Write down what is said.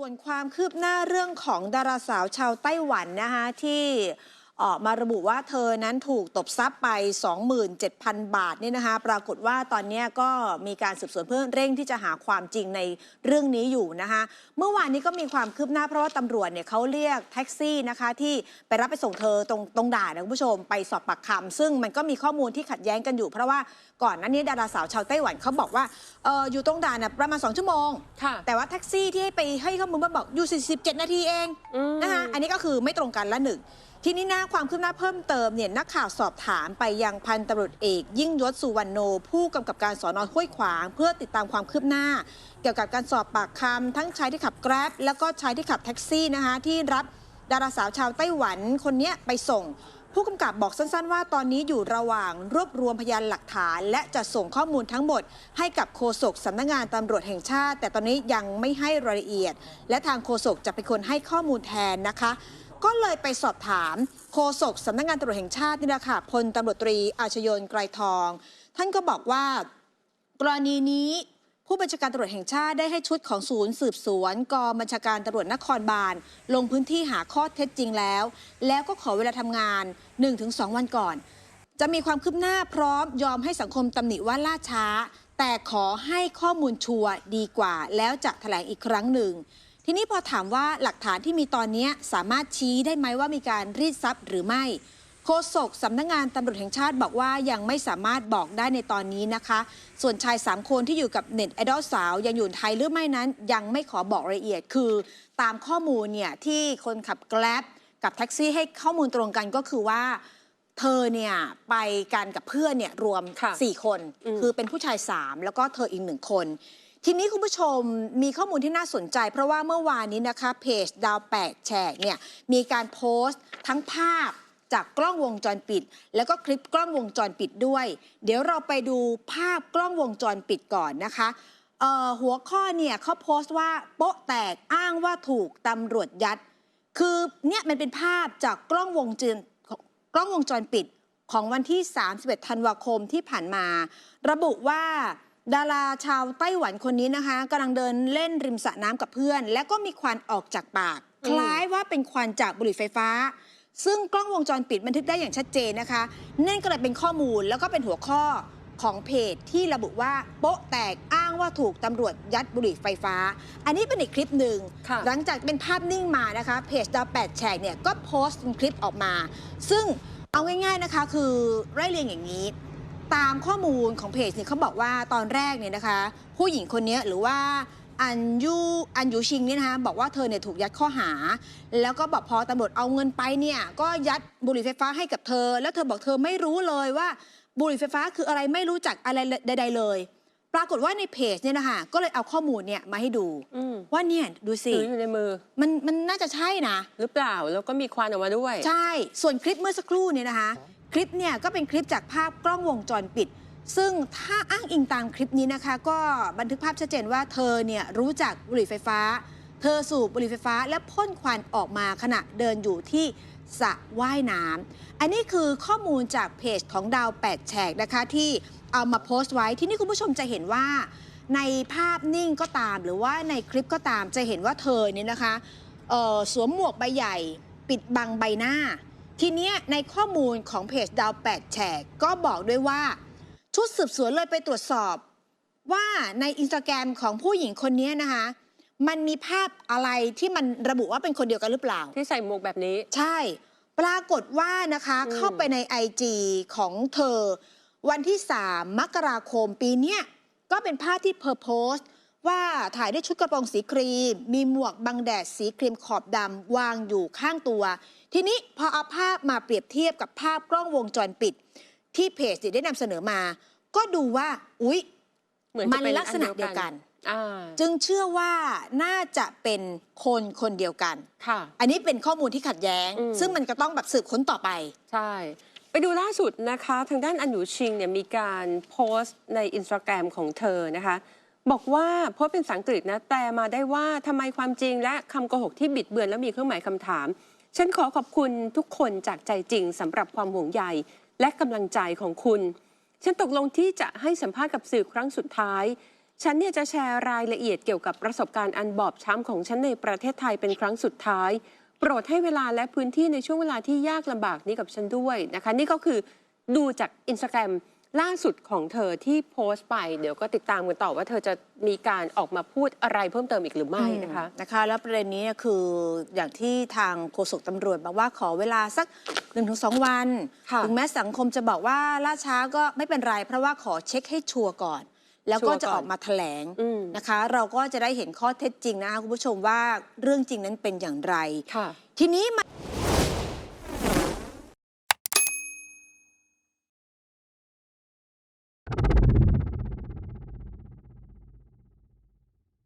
ส่วนความคืบหน้าเรื่องของดาราสาวชาวไต้หวันนะคะที่ ออกมาระบุว่าเธอนั้นถูกตบทรัพย์ไป 27,000 บาทนี่นะคะ ปรากฏว่าตอนนี้ก็มีการสืบสวนเพื่อเร่งที่จะหาความจริงในเรื่องนี้อยู่นะคะ เมื่อวานนี้ก็มีความคืบหน้าเพราะว่าตำรวจเนี่ยเขาเรียกแท็กซี่นะคะที่ไปรับไปส่งเธอตรงตรงด่านนะคุณผู้ชมไปสอบปากคำซึ่งมันก็มีข้อมูลที่ขัดแย้งกันอยู่ เพราะว่าก่อนหน้านี้ดาราสาวชาวไต้หวันเขาบอกว่าเอออยู่ตรงด่านน่ะประมาณ 2 ชั่วโมงค่ะแต่ว่าแท็กซี่ที่ให้ไปให้ข้อมูลมาบอกอยู่ 47 นาทีเองอืมนะคะอันนี้ก็คือไม่ตรงกันละหนึ่ง ทีนี้นะความคืบหน้าเพิ่มเติมเนี่ยนักข่าวสอบถามไปยังพันตำรวจเอก ยิ่งยศสุวรรณโน ผู้กำกับการสอนอห้วยขวาง เพื่อติดตามความคืบหน้า เกี่ยวกับการสอบปากคำทั้งชายที่ขับแกร็บแล้วก็ชายที่ขับแท็กซี่นะคะที่รับดาราสาวชาวไต้หวันคนนี้ไปส่ง ผู้กำกับบอกสั้นๆ ว่าตอนนี้อยู่ระหว่างรวบรวมพยานหลักฐาน และจะส่งข้อมูลทั้งหมด ให้กับโฆษกสำนักงานตำรวจแห่งชาติ แต่ตอนนี้ยังไม่ให้รายละเอียด และทางโฆษกจะเป็นคนให้ข้อมูลแทนนะคะ ก็เลยไปสอบถามโฆษกสำนักงานตำรวจแห่งชาตินี่แหละค่ะพลตำรวจตรีอาชยนไกรทอง ท่านก็บอกว่ากรณีนี้ผู้บัญชาการตำรวจแห่งชาติได้ให้ชุดของศูนย์สืบสวนกองบัญชาการตำรวจนครบาลลงพื้นที่หาข้อเท็จจริงแล้ว แล้วก็ขอเวลาทำงาน 1-2 วันก่อน จะมีความคืบหน้าพร้อมยอมให้สังคมตำหนิว่าล่าช้า แต่ขอให้ข้อมูลชัวร์ดีกว่า แล้วจะแถลงอีกครั้งหนึ่ง ทีนี้พอถามว่าหลักฐานที่มีตอนนี้สามารถชี้ได้ไหมว่ามีการรีดทรัพย์หรือไม่โฆษกสำนักงานตำรวจแห่งชาติบอกว่ายังไม่สามารถบอกได้ในตอนนี้นะคะ ส่วนชาย 3 คนที่อยู่กับเน็ตไอดอลสาว ยังอยู่ไทยหรือไม่นั้น ยังไม่ขอบอกรายละเอียดคือ ตามข้อมูลเนี่ยที่คนขับแกล็บกับแท็กซี่ให้ข้อมูลตรงกันก็คือว่า เธอเนี่ยไปกันกับเพื่อนเนี่ยรวมค่ะ4คนอืมคือเป็นผู้ชาย 3 แล้วก็เธออีกหนึ่งคน ทีนี้คุณผู้ชมมีข้อมูลที่น่าสนใจ เพราะว่าเมื่อวานนี้นะคะเพจดาวแปดแฉกเนี่ยมีการโพสต์ทั้งภาพจากกล้องวงจรปิด แล้วก็คลิปกล้องวงจรปิดด้วย เดี๋ยวเราไปดูภาพกล้องวงจรปิดก่อนนะคะหัวข้อเนี่ยเขาโพสต์ว่าโป๊ะแตกอ้างว่าถูกตำรวจยัด คือเนี่ยมันเป็นภาพจากกล้องวงจรกล้องวงจรปิดของวันที่ 31 ธันวาคมที่ผ่านมา ระบุว่า ดาราชาวไต้หวันคนนี้นะคะกำลังเดินเล่นริมสระน้ำกับเพื่อน แล้วก็มีควันออกจากปากอืคมล้ายว่าเป็นควันจากบุหรี่ไฟฟ้า ซึ่งกล้องวงจรปิดบันทึกได้อย่างชัดเจนนะคะนั่นก็เลยเป็นข้อมูลแล้วก็เป็นหัวข้อของเพจที่ระบุว่าโป๊ะแตกอ้างว่าถูกตำรวจยัดบุหรี่ไฟฟ้า อันนี้เป็นอีกคลิปหนึ่งค่ะหลังจากเป็นภาพนิ่งมานะคะเพจดาวแปดแฉกเนี่ยก็โพสต์เป็นคลิปออกมา ซึ่งเอาง่ายๆนะคะคือไล่เรียงอย่างนี้ ตามข้อมูลของเพจเนี่ยเขาบอกว่าตอนแรกเนี่ยนะคะ ผู้หญิงคนนี้หรือว่าอันยูอันยูชิงเนี่ยนะคะบอกว่าเธอเนี่ยถูกยัดข้อหา แล้วก็บอกพอตำรวจเอาเงินไปเนี่ยก็ยัดบุหรี่ไฟฟ้าให้กับเธอ แล้วเธอบอกเธอไม่รู้เลยว่าบุหรี่ไฟฟ้าคืออะไรไม่รู้จักอะไรใด ๆ เลย ปรากฏว่าในเพจเนี่ยนะคะก็เลยเอาข้อมูลเนี่ยมาให้ดูอืมว่าเนี่ยดูสิถืออยู่ในมือ มันมันน่าจะใช่นะหรือเปล่าแล้วก็มีควันออกมาด้วย ใช่ ส่วนคลิปเมื่อสักครู่เนี่ยนะคะ คลิปเนี่ยก็เป็นคลิปจากภาพกล้องวงจรปิด ซึ่งถ้าอ้างอิงตามคลิปนี้นะคะ ก็บันทึกภาพชัดเจนว่าเธอเนี่ยรู้จักบุหรี่ไฟฟ้า เธอสูบบุหรี่ไฟฟ้าและพ่นควันออกมาขณะเดินอยู่ที่สระว่ายน้ำอันนี้คือข้อมูลจากเพจของดาวแปดแฉกนะคะที่เอามาโพสต์ไว้ที่นี่คุณผู้ชมจะเห็นว่า ในภาพนิ่งก็ตามหรือว่าในคลิปก็ตามจะเห็นว่าเธอเนี่ยนะคะสวมหมวกใบใหญ่ ปิดบังใบหน้า ทีเนี้ยในข้อมูลของเพจดาวแปดแฉกก็บอกด้วยว่า ชุดสืบสวนเลยไปตรวจสอบ ว่าในอินสตาแกรมของผู้หญิงคนนี้นะคะ มันมีภาพอะไรที่มันระบุว่าเป็นคนเดียวกันหรือเปล่า ที่ใส่หมวกแบบนี้ ใช่ ปรากฏว่านะคะอืมเข้าไปใน IG ของเธอ วันที่ 3 มกราคมปีเนี้ยก็เป็นภาพที่เพอโพสต์ ว่าถ่ายด้วยชุดกระโปรงสีครีม มีหมวกบังแดดสีครีมขอบดำวางอยู่ข้างตัว ทีนี้พอเอาภาพมาเปรียบเทียบกับภาพกล้องวงจรปิด ที่เพจได้นำเสนอมา ก็ดูว่าอุ๊ยเหมือนมัจะนเป็นลักษณะเดียวกันอ่าจึงเชื่อว่าน่าจะเป็นคนคนเดียวกันค่ะ อันนี้เป็นข้อมูลที่ขัดแย้งอืมซึ่งมันก็ต้องแบบสืบค้นต่อไป ใช่ ไปดูล่าสุดนะคะ ทางด้านอันยูชิงเนี่ยมีการโพสต์ในอินสตาแกรมของเธอนะคะ บอกว่าโพสต์เป็นภาษาอังกฤษนะแปลมาได้ว่าทำไมความจริงและคำโกหกที่บิดเบือนและมีเครื่องหมายคำถาม ฉันขอขอบคุณทุกคนจากใจจริงสำหรับความห่วงใยและกำลังใจของคุณ ฉันตกลงที่จะให้สัมภาษณ์กับสื่อครั้งสุดท้าย ฉันเนี่ยจะแชร์รายละเอียดเกี่ยวกับประสบการณ์อันบอบช้ำของฉันในประเทศไทยเป็นครั้งสุดท้าย โปรดให้เวลาและพื้นที่ในช่วงเวลาที่ยากลำบากนี้กับฉันด้วยนะคะ นี่ก็คือดูจากอินสตาแกรม ล่าสุดของเธอที่โพสต์ไป เดี๋ยวก็ติดตามกันต่อว่าเธอจะมีการออกมาพูดอะไรเพิ่มเติมอีกหรือไม่นะคะอืมนะคะ แล้วประเด็นนี้เนี่ยคืออย่างที่ทางโฆษกตำรวจบอกว่าขอเวลาสัก1-2วันค่ะถึงแม้สังคมจะบอกว่าล่าช้าก็ไม่เป็นไร เพราะว่าขอเช็คให้ชัวร์ก่อน แล้วก็ชัวร์ก่อนจะออกมาแถลงอืมนะคะ เราก็จะได้เห็นข้อเท็จจริงนะคะคุณผู้ชมว่าเรื่องจริงนั้นเป็นอย่างไรค่ะทีนี้มา